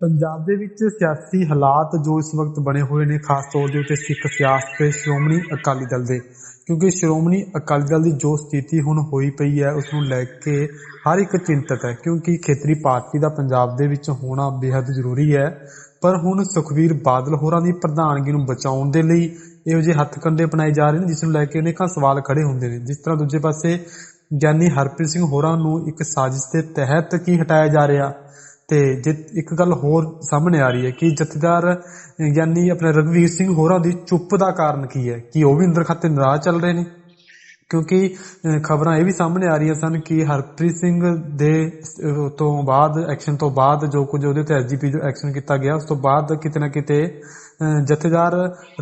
ਪੰਜਾਬ ਦੇ ਵਿੱਚ ਸਿਆਸੀ ਹਾਲਾਤ ਜੋ ਇਸ ਵਕਤ ਬਣੇ ਹੋਏ ਨੇ, ਖਾਸ ਤੌਰ ਦੇ ਉੱਤੇ ਸਿੱਖ ਸਿਆਸਤ ਤੇ ਸ਼੍ਰੋਮਣੀ ਅਕਾਲੀ ਦਲ ਦੇ, ਕਿਉਂਕਿ ਸ਼੍ਰੋਮਣੀ ਅਕਾਲੀ ਦਲ ਦੀ ਜੋ ਸਥਿਤੀ ਹੁਣ ਹੋਈ ਪਈ ਹੈ ਉਸ ਨੂੰ ਲੈ ਕੇ ਹਰ ਇੱਕ ਚਿੰਤਤ ਹੈ, ਕਿਉਂਕਿ ਖੇਤਰੀ ਪਾਰਟੀ ਦਾ ਪੰਜਾਬ ਦੇ ਵਿੱਚ ਹੋਣਾ ਬੇहद ਜ਼ਰੂਰੀ ਹੈ। ਪਰ ਹੁਣ ਸੁਖਵੀਰ ਬਾਦਲ ਹੋਰਾਂ ਦੀ ਪ੍ਰਧਾਨਗੀ ਨੂੰ ਬਚਾਉਣ ਦੇ ਲਈ ਇਹੋ ਜਿਹੇ ਹੱਥਕੰਡੇ ਅਪਣਾਏ ਜਾ ਰਹੇ ਨੇ, ਜਿਸ ਨੂੰ ਲੈ ਕੇ ਅਨੇਕਾਂ ਸਵਾਲ ਖੜੇ ਹੁੰਦੇ ਨੇ। ਜਿਸ ਤਰ੍ਹਾਂ ਦੂਜੇ ਪਾਸੇ ਗਿਆਨੀ ਹਰਪ੍ਰੀਤ ਸਿੰਘ ਹੋਰਾਂ ਨੂੰ ਇੱਕ ਸਾਜ਼ਿਸ਼ ਦੇ ਤਹਿਤ ਕੀ ਹਟਾਇਆ ਜਾ ਰਿਹਾ? ਤੇ ਜੇ ਇੱਕ ਗੱਲ ਹੋਰ ਸਾਹਮਣੇ ਆ ਰਹੀ ਹੈ ਕਿ ਜਥੇਦਾਰ ਯਾਨੀ ਆਪਣੇ ਰਗਵੀਰ ਸਿੰਘ ਹੋਰਾਂ ਦੀ ਚੁੱਪ ਦਾ ਕਾਰਨ ਕੀ ਹੈ? ਕਿ ਉਹ ਵੀ ਅੰਦਰ ਖਾਤੇ ਨਾਰਾਜ਼ ਚੱਲ ਰਹੇ ਨੇ? ਕਿਉਂਕਿ ਖਬਰਾਂ ਇਹ ਵੀ ਸਾਹਮਣੇ ਆ ਰਹੀਆਂ ਸਨ ਕਿ ਹਰਪ੍ਰੀਤ ਸਿੰਘ ਦੇ ਤੋਂ ਬਾਅਦ, ਐਕਸ਼ਨ ਤੋਂ ਬਾਅਦ ਜੋ ਕੁਝ ਉਹਦੇ ਤੇ ਐਸਜੀਪੀ ਜੋ ਐਕਸ਼ਨ ਕੀਤਾ ਗਿਆ, ਉਸ ਤੋਂ ਬਾਅਦ ਕਿਤੇ ਨਾ ਕਿਤੇ ਜਥੇਦਾਰ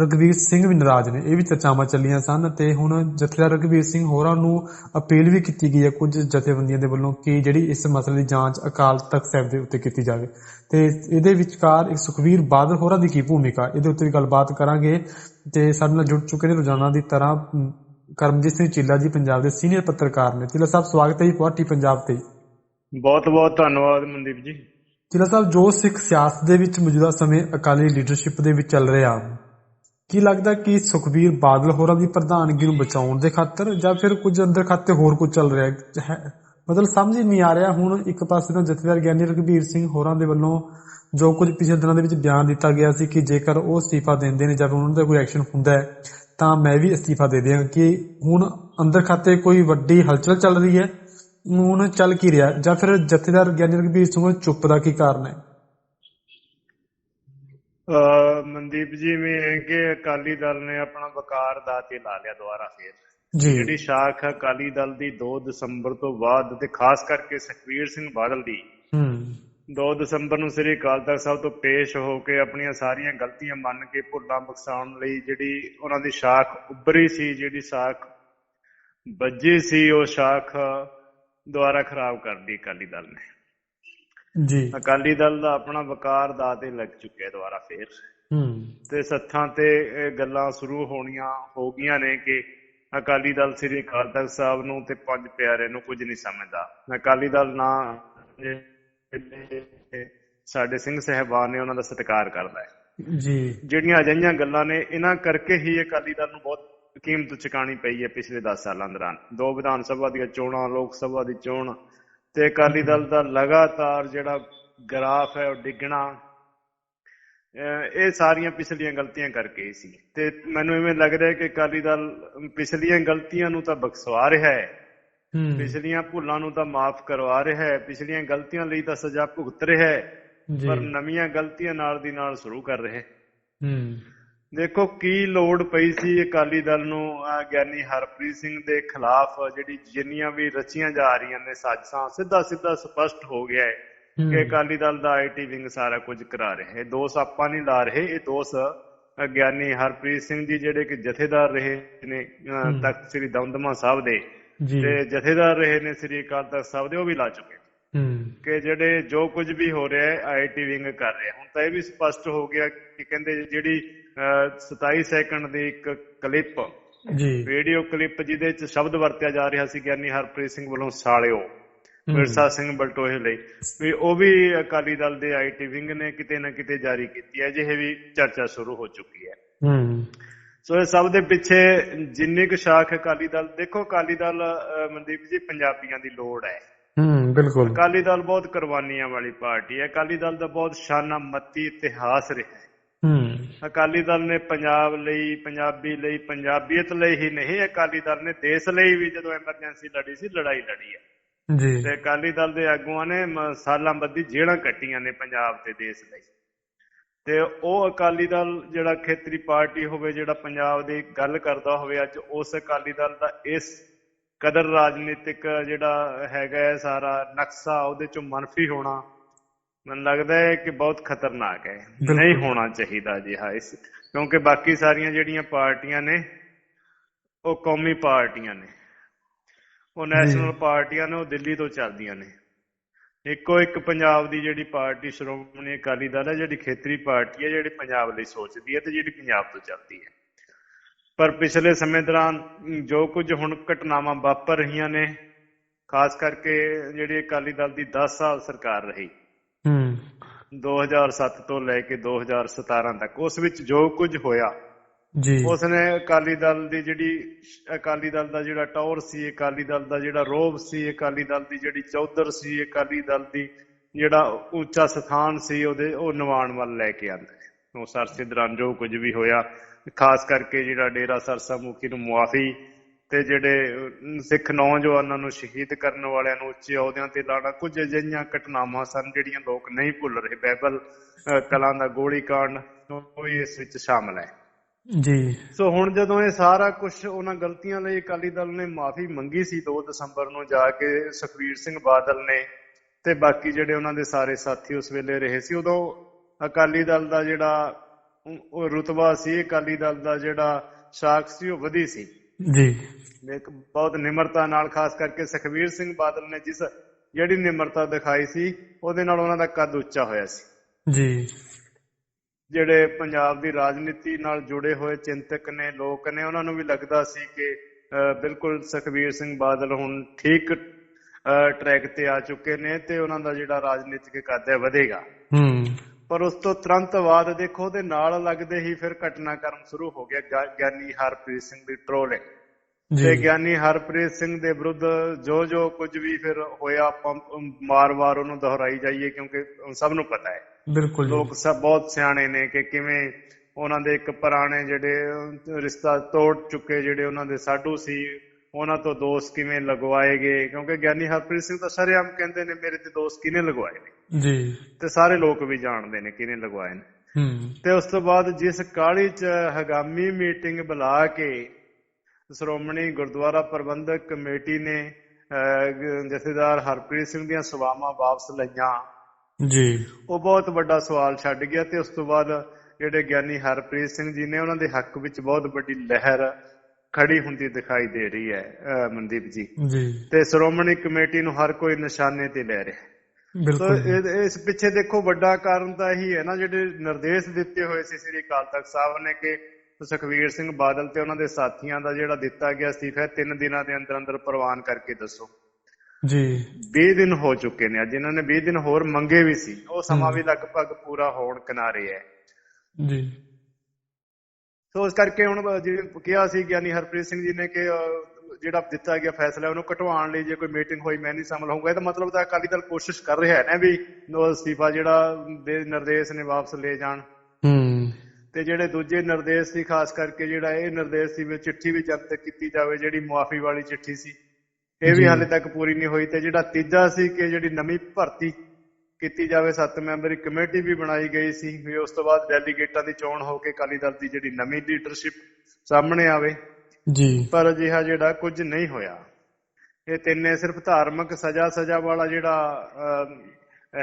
ਰਗਵੀਰ ਸਿੰਘ ਵੀ ਨਾਰਾਜ਼ ਨੇ। ਇਹ ਵੀ ਚਰਚਾਵਾਂ ਚੱਲੀਆਂ ਸਨ ਤੇ ਹੁਣ ਜਥੇਦਾਰ ਰਗਵੀਰ ਸਿੰਘ ਹੋਰਾਂ ਨੂੰ ਅਪੀਲ ਵੀ ਕੀਤੀ ਗਈ ਹੈ ਕੁਝ ਜਥੇਬੰਦੀਆਂ ਦੇ ਵੱਲੋਂ ਕਿ ਜਿਹੜੀ ਇਸ ਮਸਲੇ ਦੀ ਜਾਂਚ ਅਕਾਲ ਤਖਤ ਸਾਹਿਬ ਦੇ ਉੱਤੇ ਕੀਤੀ ਜਾਵੇ। ਤੇ ਇਹਦੇ ਵਿਚਕਾਰ ਇੱਕ ਸੁਖਵੀਰ ਬਾਦਲ ਹੋਰਾਂ ਦੀ ਕੀ ਭੂਮਿਕਾ? ਇਹਦੇ ਉੱਤੇ ਵੀ ਗੱਲਬਾਤ ਕਰਾਂਗੇ ਤੇ ਸਾਡੇ ਨਾਲ ਜੁੜ ਚੁੱਕੇ ਨੇ ਰੋਜ਼ਾਨਾ ਦੀ ਤਰ੍ਹਾਂ ਕਰਮਜੀਤ ਸਿੰਘ ਚੀਲਾ ਜੀ, ਪੰਜਾਬ ਦੇ ਸੀਨੀਅਰ ਪੱਤਰਕਾਰ ਨੇ। ਚੀਲਾ ਸਾਹਿਬ, ਸਵਾਗਤ ਹੈ ਜੀ ਪੁਆਟੀ ਪੰਜਾਬ ਤੇ। ਬਹੁਤ ਬਹੁਤ ਧੰਨਵਾਦ ਮਨਦੀਪ ਜੀ। ਚੀਲਾ ਸਾਹਿਬ ਜੋ ਸਿੱਖ ਸਿਆਸਤ ਦੇ ਵਿੱਚ ਮੌਜੂਦਾ ਸਮੇਂ ਅਕਾਲੀ ਲੀਡਰਸ਼ਿਪ ਦੇ ਵਿੱਚ ਚੱਲ ਰਿਹਾ, ਕੀ ਲੱਗਦਾ ਕਿ ਸੁਖਬੀਰ ਬਾਦਲ ਹੋਰਾਂ ਦੀ ਪ੍ਰਧਾਨਗੀ ਨੂੰ ਬਚਾਉਣ ਦੇ ਖਾਤਰ ਜਾਂ ਫਿਰ ਕੁਝ ਅੰਦਰ ਖਾਤੇ ਹੋਰ ਕੁਝ ਚੱਲ ਰਿਹਾ ਹੈ? ਮਤਲਬ ਸਮਝ ਹੀ ਨਹੀਂ ਆ ਰਿਹਾ, ਹੁਣ ਇੱਕ ਪਾਸੇ ਤਾਂ ਜਥੇਦਾਰ ਗਿਆਨੀ ਰਘਬੀਰ ਸਿੰਘ ਹੋਰਾਂ ਦੇ ਵੱਲੋਂ ਜੋ ਕੁਝ ਪਿਛਲੇ ਦਿਨਾਂ ਦੇ ਵਿੱਚ ਬਿਆਨ ਦਿੱਤਾ ਗਿਆ ਸੀ ਕਿ ਜੇਕਰ ਉਹ ਅਸਤੀਫਾ ਦਿੰਦੇ ਨੇ ਜਾਂ ਫਿਰ ਉਹਨਾਂ ਦਾ ਕੋਈ ਐਕਸ਼ਨ ਹੁੰਦਾ ਹੈ, ਤਾਂ ਮੈਂ ਵੀ ਅਸਤੀਫਾ ਦੇ ਦਿਆਂ ਕਿ ਹੁਣ ਅੰਦਰ ਖਾਤੇ ਕੋਈ ਵੱਡੀ ਹਲਚਲ ਚੱਲ ਰਹੀ ਹੈ। ਹੁਣ ਚੱਲ ਕੀ ਰਿਹਾ? ਜਾਂ ਫਿਰ ਜਥੇਦਾਰ ਗਿਆਨੀ ਰਘਬੀਰ ਸਿੰਘ ਚੁੱਪ ਦਾ ਕੀ ਕਾਰਨ ਹੈ? ਮਨਦੀਪ ਜੀ ਮੈਂ ਇਹ ਕਿ ਅਕਾਲੀ ਦਲ ਨੇ ਆਪਣਾ ਵਕਾਰ ਦਾ ਤੇ ਲਾ ਲਿਆ ਦੁਬਾਰਾ ਫੇਰ। ਜਿਹੜੀ ਸ਼ਾਖ ਅਕਾਲੀ ਦਲ ਦੀ 2 ਦਸੰਬਰ ਤੋਂ ਬਾਅਦ ਤੇ ਖਾਸ ਕਰਕੇ ਸੁਖਵੀਰ ਸਿੰਘ ਬਾਦਲ ਦੀ ਹੂੰ। 2 ਦਸੰਬਰ ਨੂੰ ਸ੍ਰੀ ਅਕਾਲ ਤਖਤ ਸਾਹਿਬ ਤੋਂ ਪੇਸ਼ ਹੋ ਕੇ ਆਪਣੀਆਂ ਸਾਰੀਆਂ ਗਲਤੀਆਂ ਮੰਨ ਕੇ ਭੁੱਲਾਂ ਬਖਸ਼ਾਉਣ ਲਈ ਜਿਹੜੀ ਉਹਨਾਂ ਦੀ ਸ਼ਾਖ ਉੱਭਰੀ ਸੀ ਜਿਹੜੀ ਸ਼ਾਖ ਵੱਜੀ ਸੀ ਉਹ ਸ਼ਾਖ ਦੁਆਰਾ ਖਰਾਬ ਕਰਦੀ ਅਕਾਲੀ ਦਲ ਨੇ। ਜੀ। ਅਕਾਲੀ ਦਲ ਦਾ ਆਪਣਾ ਵਕਾਰ ਦਾ ਤੇ ਲੱਗ ਚੁੱਕਿਆ ਦੁਬਾਰਾ ਫੇਰ। ਹੂੰ। ਤੇ ਸੱਥਾਂ ਤੇ ਗੱਲਾਂ ਸ਼ੁਰੂ ਹੋਣੀਆਂ ਹੋ ਗਈਆਂ ਨੇ ਕਿ ਅਕਾਲੀ ਦਲ ਸ੍ਰੀ ਅਕਾਲ ਤਖਤ ਸਾਹਿਬ ਨੂੰ ਤੇ ਪੰਜ ਪਿਆਰੇ ਨੂੰ ਕੁਝ ਨਹੀਂ ਸਮਝਦਾ। ਅਕਾਲੀ ਦਲ ਨਾ ਸਾਡੇ ਸਿੰਘ ਸਹਿਬਾਨ ਨੇ ਉਹਨਾਂ ਦਾ ਸਤਿਕਾਰ ਕਰਦਾ ਹੈ। ਜੀ। ਜਿਹੜੀਆਂ ਅਜਿਹੀਆਂ ਗੱਲਾਂ ਨੇ ਇਹਨਾਂ ਕਰਕੇ ਹੀ ਅਕਾਲੀ ਦਲ ਨੂੰ ਬਹੁਤ ਕੀਮਤ ਚੁਕਾਣੀ ਪਈ ਹੈ ਪਿਛਲੇ 10 ਸਾਲਾਂ ਦੌਰਾਨ। ਦੋ ਵਿਧਾਨ ਸਭਾ ਦੀਆਂ ਚੋਣਾਂ ਲੋਕ ਸਭਾ ਦੀ ਚੋਣ ਤੇ ਅਕਾਲੀ ਦਲ ਦਾ ਲਗਾਤਾਰ ਜਿਹੜਾ ਗ੍ਰਾਫ ਹੈ ਉਹ ਡਿੱਗਣਾ ਇਹ ਸਾਰੀਆਂ ਪਿਛਲੀਆਂ ਗਲਤੀਆਂ ਕਰਕੇ ਸੀ। ਤੇ ਮੈਨੂੰ ਇਵੇਂ ਲੱਗ ਰਿਹਾ ਕਿ ਅਕਾਲੀ ਦਲ ਪਿਛਲੀਆਂ ਗਲਤੀਆਂ ਨੂੰ ਤਾਂ ਬਖਸ਼ਵਾ ਰਿਹਾ ਹੈ ਪਿਛਲੀਆਂ ਭੁੱਲਾਂ ਨੂੰ ਤਾਂ ਮਾਫ ਕਰਵਾ ਰਿਹਾ ਹੈ ਪਿਛਲੀਆਂ ਗਲਤੀਆਂ ਲਈ ਤਾਂ ਸਜ਼ਾ ਭੁਗਤ ਰਿਹਾ ਹੈ ਪਰ ਨਵੀਆਂ ਗਲਤੀਆਂ ਨਾਲ ਦੀ ਨਾਲ ਸ਼ੁਰੂ ਕਰ ਰਿਹਾ। ਹੂੰ। ਦੇਖੋ ਕੀ ਲੋੜ ਪਈ ਸੀ ਅਕਾਲੀ ਦਲ ਨੂੰ? ਗਿਆਨੀ ਹਰਪ੍ਰੀਤ ਸਿੰਘ ਦੇ ਖਿਲਾਫ ਜਿਹੜੀ ਜਿੰਨੀਆਂ ਵੀ ਰਚੀਆਂ ਜਾ ਰਹੀਆਂ ਨੇ ਸਾਜ਼ਿਸ਼ਾਂ ਸਿੱਧਾ ਸਿੱਧਾ ਸਪਸ਼ਟ ਹੋ ਗਿਆ ਹੈ ਕਿ ਅਕਾਲੀ ਦਲ ਦਾ ਆਈਟੀ ਵਿੰਗ ਸਾਰਾ ਕੁਝ ਕਰਾ ਰਿਹਾ ਹੈ। ਦੋਸ਼ ਆਪਾਂ ਨਹੀਂ ਲਾ ਰਹੇ ਇਹ ਦੋਸ਼ ਗਿਆਨੀ ਹਰਪ੍ਰੀਤ ਸਿੰਘ ਜੀ ਜਿਹੜੇ ਕਿ ਜਥੇਦਾਰ ਰਹੇ ਨੇ। ਤਖਤ ਸ੍ਰੀ ਦਮਦਮਾ ਸਾਹਿਬ ਦੇ। ਤੇ ਜਥੇਦਾਰ ਰਹੇ ਨੇ ਸ੍ਰੀ ਅਕਾਲ ਤਖਤ ਸਾਹਿਬ ਦੇ ਉਹ ਵੀ ਲਾ ਚੁੱਕੇ ਕਿ ਜਿਹੜੇ ਜੋ ਕੁਝ ਵੀ ਹੋ ਰਿਹਾ ਹੈ ਆਈਟੀ ਵਿੰਗ ਕਰ ਰਿਹਾ। ਹੁਣ ਤਾਂ ਇਹ ਵੀ ਸਪਸ਼ਟ ਹੋ ਗਿਆ ਕਿ ਕਹਿੰਦੇ ਜਿਹੜੀ ਅਹ, 27 ਸੈਕਿੰਡ ਦੀ ਇੱਕ ਕਲਿੱਪ ਜੀ। ਵੀਡੀਓ ਕਲਿੱਪ ਜਿਹਦੇ ਵਿੱਚ ਸ਼ਬਦ ਵਰਤਿਆ ਜਾ ਰਿਹਾ ਸੀ ਗਿਆਨੀ ਹਰਪ੍ਰੀਤ ਸਿੰਘ ਵੱਲੋਂ ਸਾਲਿਓ ਮਿਰਸਾ ਸਿੰਘ ਬਲਟੋਹੇ ਲਈ। ਵੀ ਉਹ ਵੀ ਅਕਾਲੀ ਦਲ ਦੇ ਆਈਟੀ ਵਿੰਗ ਨੇ ਕਿਤੇ ਨਾ ਕਿਤੇ ਜਾਰੀ ਕੀਤੀ ਹੈ ਜਿਹੇ ਵੀ ਚਰਚਾ ਸ਼ੁਰੂ ਹੋ ਚੁੱਕੀ ਹੈ। ਹੂੰ। ਸੋ ਇਹ ਸਭ ਦੇ ਪਿੱਛੇ ਜਿੰਨੀ ਕੁ ਸ਼ਾਖ ਅਕਾਲੀ ਦਲ ਦੇਖੋ ਅਕਾਲੀ ਦਲ ਮਨਦੀਪ ਜੀ ਪੰਜਾਬੀਆਂ ਦੀ ਲੋੜ ਹੈ। ਹੂੰ ਬਿਲਕੁਲ। ਅਕਾਲੀ ਦਲ ਬਹੁਤ ਕੁਰਬਾਨੀਆਂ ਵਾਲੀ ਪਾਰਟੀ ਹੈ। ਅਕਾਲੀ ਦਲ ਦਾ ਬਹੁਤ ਸ਼ਾਨਾ ਮੱਤੀ ਇਤਿਹਾਸ ਰਿਹਾ ਹੈ। ਹੂੰ। ਅਕਾਲੀ ਦਲ ਨੇ ਪੰਜਾਬ ਲਈ ਪੰਜਾਬੀ ਲਈ ਪੰਜਾਬੀਅਤ ਲਈ ਹੀ ਨਹੀਂ ਅਕਾਲੀ ਦਲ ਨੇ ਦੇਸ਼ ਲਈ ਵੀ ਜਦੋਂ ਐਮਰਜੈਂਸੀ ਲੜੀ ਸੀ ਲੜਾਈ ਲੜੀ ਹੈ। ਜੀ। ਤੇ ਅਕਾਲੀ ਦਲ ਦੇ ਆਗੂਆਂ ਨੇ ਸਾਲਾਂ ਬੱਧੀ ਜੇੜਾਂ ਕੱਟੀਆਂ ਨੇ ਪੰਜਾਬ ਤੇ ਦੇਸ਼ ਲਈ। ਤੇ ਉਹ ਅਕਾਲੀ ਦਲ ਜਿਹੜਾ ਖੇਤਰੀ ਪਾਰਟੀ ਹੋਵੇ ਜਿਹੜਾ ਪੰਜਾਬ ਦੀ ਗੱਲ ਕਰਦਾ ਹੋਵੇ ਅੱਜ ਉਸ ਅਕਾਲੀ ਦਲ ਦਾ ਇਸ ਕਦਰ ਰਾਜਨੀਤਿਕ ਜਿਹੜਾ ਹੈਗਾ ਹੈ ਸਾਰਾ ਨਕਸ਼ਾ ਉਹਦੇ ਚੋਂ ਮਨਫੀ ਹੋਣਾ ਮੈਨੂੰ ਲੱਗਦਾ ਹੈ ਕਿ ਬਹੁਤ ਖਤਰਨਾਕ ਹੈ। ਨਹੀਂ ਹੋਣਾ ਚਾਹੀਦਾ ਅਜਿਹਾ ਇਸ ਕਿਉਂਕਿ ਬਾਕੀ ਸਾਰੀਆਂ ਜਿਹੜੀਆਂ ਪਾਰਟੀਆਂ ਨੇ ਉਹ ਕੌਮੀ ਪਾਰਟੀਆਂ ਨੇ। ਉਹ ਨੈਸ਼ਨਲ ਪਾਰਟੀਆਂ ਨੇ ਉਹ ਦਿੱਲੀ ਤੋਂ ਚੱਲਦੀਆਂ ਨੇ। ਇੱਕੋ ਇੱਕ ਪੰਜਾਬ ਦੀ ਜਿਹੜੀ ਪਾਰਟੀ ਸ਼੍ਰੋਮਣੀ ਅਕਾਲੀ ਦਲ ਹੈ ਜਿਹੜੀ ਖੇਤਰੀ ਪਾਰਟੀ ਹੈ ਜਿਹੜੀ ਪੰਜਾਬ ਲਈ ਸੋਚਦੀ ਹੈ ਤੇ ਜਿਹੜੀ ਪੰਜਾਬ ਤੋਂ ਚੱਲਦੀ ਹੈ। ਪਰ ਪਿਛਲੇ ਸਮੇਂ ਦੌਰਾਨ ਜੋ ਕੁਝ ਹੁਣ ਘਟਨਾਵਾਂ ਵਾਪਰ ਰਹੀਆਂ ਨੇ ਖਾਸ ਕਰਕੇ ਜਿਹੜੀ ਅਕਾਲੀ ਦਲ ਦੀ 10 ਸਾਲ ਸਰਕਾਰ ਰਹੀ ਹੂੰ। 2007 ਤੋਂ ਲੈ ਕੇ 2017 ਤੱਕ ਉਸ ਵਿੱਚ ਜੋ ਕੁਝ ਹੋਇਆ ਜੀ। ਉਸਨੇ ਅਕਾਲੀ ਦਲ ਦੀ ਜਿਹੜੀ ਅਕਾਲੀ ਦਲ ਦਾ ਜਿਹੜਾ ਟੌਰ ਸੀ ਅਕਾਲੀ ਦਲ ਦਾ ਜਿਹੜਾ ਰੋਬ ਸੀ ਅਕਾਲੀ ਦਲ ਦੀ ਜਿਹੜੀ ਚੌਧਰ ਸੀ ਅਕਾਲੀ ਦਲ ਦੀ ਜਿਹੜਾ ਉੱਚਾ ਸਥਾਨ ਸੀ ਉਹਦੇ ਉਹ ਨਿਵਾਣ ਵੱਲ ਲੈ ਕੇ ਆਂਦਾ ਹੈ ਉਹ ਸਰਸੇ ਦੌਰਾਨ ਜੋ ਕੁਝ ਵੀ ਹੋਇਆ ਖਾਸ ਕਰਕੇ ਜਿਹੜਾ ਡੇਰਾ ਸਰਸਾ ਮੁਖੀ ਨੂੰ ਮੁਆਫੀ ਤੇ ਜਿਹੜੇ ਸਿੱਖ ਨੌਜਵਾਨਾਂ ਨੂੰ ਸ਼ਹੀਦ ਕਰਨ ਵਾਲਿਆਂ ਨੂੰ ਉੱਚੇ ਅਹੁਦਿਆਂ ਤੇ ਲਾਣਾ ਕੁਝ ਅਜਿਹੀਆਂ ਘਟਨਾਵਾਂ ਸਨ ਜਿਹੜੀਆਂ ਲੋਕ ਨਹੀਂ ਭੁੱਲ ਰਹੇ। ਬਾਈਬਲ ਕਲਾਂ ਦਾ ਗੋਲੀकांड ਵੀ ਇਸ ਵਿੱਚ ਸ਼ਾਮਲ ਹੈ। ਜੀ। ਸੋ ਹੁਣ ਜਦੋਂ ਇਹ ਸਾਰਾ ਕੁਝ ਉਹਨਾਂ ਗਲਤੀਆਂ ਲਈ ਅਕਾਲੀ ਦਲ ਨੇ ਮਾਫੀ ਮੰਗੀ ਸੀ 2 ਦਸੰਬਰ ਨੂੰ ਜਾ ਕੇ ਸੁਖਬੀਰ ਸਿੰਘ ਬਾਦਲ ਨੇ ਤੇ ਬਾਕੀ ਜਿਹੜੇ ਉਹਨਾਂ ਦੇ ਸਾਰੇ ਸਾਥੀ ਉਸ ਵੇਲੇ ਰਹੇ ਸੀ ਉਦੋਂ ਅਕਾਲੀ ਦਲ ਦਾ ਜਿਹੜਾ ਉਹ- ਰੁਤਬਾ ਸੀ ਅਕਾਲੀ ਦਲ ਦਾ ਜਿਹੜਾ ਸ਼ਾਖ ਸੀ ਉਹ ਵਧੀ ਸੀ। ਜੀ। ਇੱਕ ਬਹੁਤ ਨਿਮਰਤਾ ਨਾਲ ਖਾਸ ਕਰਕੇ ਸੁਖਬੀਰ ਸਿੰਘ ਬਾਦਲ ਨੇ ਜਿਸ ਜਿਹੜੀ ਨਿਮਰਤਾ ਦਿਖਾਈ ਸੀ ਉਹਦੇ ਨਾਲ ਉਹਨਾਂ ਦਾ ਕੱਦ ਉੱਚਾ ਹੋਇਆ ਸੀ। ਜੀ। ਜਿਹੜੇ ਪੰਜਾਬ ਦੀ ਰਾਜਨੀਤੀ ਨਾਲ ਜੁੜੇ ਹੋਏ ਚਿੰਤਕ ਨੇ ਲੋਕ ਨੇ ਉਹਨਾਂ ਨੂੰ ਵੀ ਲੱਗਦਾ ਸੀ ਕਿ ਬਿਲਕੁਲ ਸੁਖਬੀਰ ਸਿੰਘ ਬਾਦਲ ਹੁਣ ਠੀਕ ਟਰੈਕ ਤੇ ਆ ਚੁੱਕੇ ਨੇ ਤੇ ਉਹਨਾਂ ਦਾ ਜਿਹੜਾ ਰਾਜਨੀਤਿਕ ਕੱਦ ਹੈ ਵਧੇਗਾ। ਹੂੰ। ਪਰ ਉਸ ਤੋਂ ਤੁਰੰਤ ਬਾਅਦ ਦੇਖੋ ਉਹਦੇ ਨਾਲ ਲੱਗਦੇ ਹੀ ਫਿਰ ਘਟਨਾਕ੍ਰਮ ਸ਼ੁਰੂ ਹੋ ਗਿਆ ਗਿਆਨੀ ਹਰਪ੍ਰੀਤ ਸਿੰਘ ਦੀ ਟ੍ਰੋਲਿੰਗ। ਤੇ ਗਿਆਨੀ ਹਰਪ੍ਰੀਤ ਸਿੰਘ ਦੇ ਵਿਰੁੱਧ ਜੋ ਜੋ ਕੁਝ ਵੀ ਫਿਰ ਹੋਇਆ ਆਪਾਂ ਮਾਰ-ਮਾਰ ਉਹਨੂੰ ਦੁਹਰਾਈ ਜਾਈਏ ਕਿਉਂਕਿ ਸਭ ਨੂੰ ਪਤਾ ਹੈ। ਬਿਲਕੁਲ ਲੋਕ ਸਭ ਬਹੁਤ ਸਿਆਣੇ ਨੇ ਕਿ ਕਿਵੇਂ ਉਹਨਾਂ ਦੇ ਇੱਕ ਪੁਰਾਣੇ ਜਿਹੜੇ ਰਿਸ਼ਤਾ ਤੋੜ ਚੁੱਕੇ ਜਿਹੜੇ ਉਹਨਾਂ ਦੇ ਸਾਡੂ ਸੀ ਉਹਨਾਂ ਤੋਂ ਦੋਸਤ ਕਿਵੇਂ ਲਗਵਾਏ ਗਏ ਕਿਉਂਕਿ ਗਿਆਨੀ ਹਰਪ੍ਰੀਤ ਸਿੰਘ ਤਾਂ ਸਰੇਆਮ ਕਹਿੰਦੇ ਨੇ ਮੇਰੇ ਤੇ ਦੋਸਤ ਕਿਹਨੇ ਲਗਵਾਏ ਨੇ? ਜੀ। ਤੇ ਸਾਰੇ ਲੋਕ ਵੀ ਜਾਣਦੇ ਨੇ ਕਿਹਨੇ ਲਗਵਾਏ ਨੇ। ਹੂੰ। ਤੇ ਉਸ ਤੋਂ ਬਾਅਦ ਜਿਸ ਕਾਲੀ ਚ ਹਗਾਮੀ ਮੀਟਿੰਗ ਬੁਲਾ ਕੇ ਸ਼੍ਰੋਮਣੀ ਗੁਰਦੁਆਰਾ ਪ੍ਰਬੰਧਕ ਕਮੇਟੀ ਨੇ ਜਥੇਦਾਰ ਹਰਪ੍ਰੀਤ ਸਿੰਘ ਦੀਆਂ ਸਵਾਵਾਂ ਵਾਪਸ ਲਈਆਂ। ਜੀ। ਉਹ ਬਹੁਤ ਵੱਡਾ ਸਵਾਲ ਛੱਡ ਗਿਆ ਤੇ ਉਸ ਤੋਂ ਬਾਅਦ ਜਿਹੜੇ ਗਿਆਨੀ ਹਰਪ੍ਰੀਤ ਸਿੰਘ ਜੀ ਨੇ ਉਹਨਾਂ ਦੇ ਹੱਕ ਵਿੱਚ ਬਹੁਤ ਵੱਡੀ ਲਹਿਰ ਖੜੀ ਹੁੰਦੀ ਦਿਖਾਈ ਦੇ ਰਹੀ ਹੈ ਮਨਦੀਪ ਜੀ। ਜੀ। ਤੇ ਸ਼੍ਰੋਮਣੀ ਕਮੇਟੀ ਨੂੰ ਹਰ ਕੋਈ ਨਿਸ਼ਾਨੇ ਤੇ ਲੈ ਰਿਹਾ ਬਿਲਕੁਲ ਇਸ ਪਿੱਛੇ ਦੇਖੋ ਵੱਡਾ ਕਾਰਨ ਤਾਂ ਇਹੀ ਹੈ ਨਾ ਜਿਹੜੇ ਨਿਰਦੇਸ਼ ਦਿੱਤੇ ਹੋਏ ਸੀ ਸ੍ਰੀ ਅਕਾਲ ਤਖਤ ਸਾਹਿਬ ਨੇ ਕਿ ਸੁਖਵੀਰ ਸਿੰਘ ਬਾਦਲ ਤੇ ਉਹਨਾਂ ਦੇ ਸਾਥੀਆਂ ਦਾ ਜਿਹੜਾ ਦਿੱਤਾ ਗਿਆ ਅਸਤੀਫਾ ਤਿੰਨ ਦਿਨਾਂ ਦੇ ਅੰਦਰ ਅੰਦਰ ਪ੍ਰਵਾਨ ਕਰਕੇ ਦੱਸੋ। ਜੀ। 20 ਦਿਨ ਹੋ ਚੁੱਕੇ ਨੇ ਅੱਜ ਇਹਨਾਂ ਨੇ 20 ਦਿਨ ਹੋਰ ਮੰਗੇ ਵੀ ਸੀ। ਉਹ ਸਮਾਂ ਵੀ ਲਗਭਗ ਪੂਰਾ ਹੋਣ ਕਿਨਾਰੇ ਹੈ। ਜੀ। ਸੋ ਇਸ ਕਰਕੇ ਹੁਣ ਜਿਵੇਂ ਕਿਹਾ ਸੀ ਗਿਆਨੀ ਹਰਪ੍ਰੀਤ ਸਿੰਘ ਜੀ ਨੇ ਕਿ ਜਿਹੜਾ ਦਿੱਤਾ ਗਿਆ ਫੈਸਲਾ ਉਹਨੂੰ ਘਟਵਾਉਣ ਲਈ ਜੇ ਕੋਈ ਮੀਟਿੰਗ ਹੋਈ ਮੈਂ ਨਹੀਂ ਸ਼ਾਮਲ ਹੋਊਗਾ। ਇਹਦਾ ਮਤਲਬ ਤਾਂ ਅਕਾਲੀ ਦਲ ਕੋਸ਼ਿਸ਼ ਕਰ ਰਿਹਾ ਹੈ ਨਾ ਵੀ ਉਹ ਅਸਤੀਫਾ ਜਿਹੜਾ ਦੇ ਨਿਰਦੇਸ਼ ਨੇ ਵਾਪਸ ਲੈ ਜਾਣ। ਹੂੰ। ਤੇ ਜਿਹੜੇ ਦੂਜੇ ਨਿਰਦੇਸ਼ ਸੀ ਖਾਸ ਕਰਕੇ ਜਿਹੜਾ ਇਹ ਨਿਰਦੇਸ਼ ਸੀ ਵੀ ਚਿੱਠੀ ਵੀ ਜਨਤਕ ਕੀਤੀ ਜਾਵੇ ਜਿਹੜੀ ਮੁਆਫੀ ਵਾਲੀ ਚਿੱਠੀ ਸੀ ਇਹ ਵੀ। ਹਾਲੇ ਤੱਕ ਪੂਰੀ ਨਹੀਂ ਹੋਈ। ਤੇ ਜਿਹੜਾ ਤੀਜਾ ਸੀ ਕਿ ਜਿਹੜੀ ਨਵੀਂ ਭਰਤੀ ਕੀਤੀ ਜਾਵੇ ਸੱਤ ਮੈਂਬਰੀ ਕਮੇਟੀ ਵੀ ਬਣਾਈ ਗਈ ਸੀ। ਵੀ ਉਸ ਤੋਂ ਬਾਅਦ ਡੈਲੀਗੇਟਾਂ ਦੀ ਚੋਣ ਹੋ ਕੇ ਅਕਾਲੀ ਦਲ ਦੀ ਜਿਹੜੀ ਨਵੀਂ ਲੀਡਰਸ਼ਿਪ ਸਾਹਮਣੇ ਆਵੇ। ਜੀ। ਪਰ ਅਜਿਹਾ ਜਿਹੜਾ ਕੁਝ ਨਹੀਂ ਹੋਇਆ। ਇਹ ਤਿੰਨੇ ਸਿਰਫ ਧਾਰਮਿਕ ਸਜ਼ਾ ਸਜ਼ਾ ਵਾਲਾ ਜਿਹੜਾ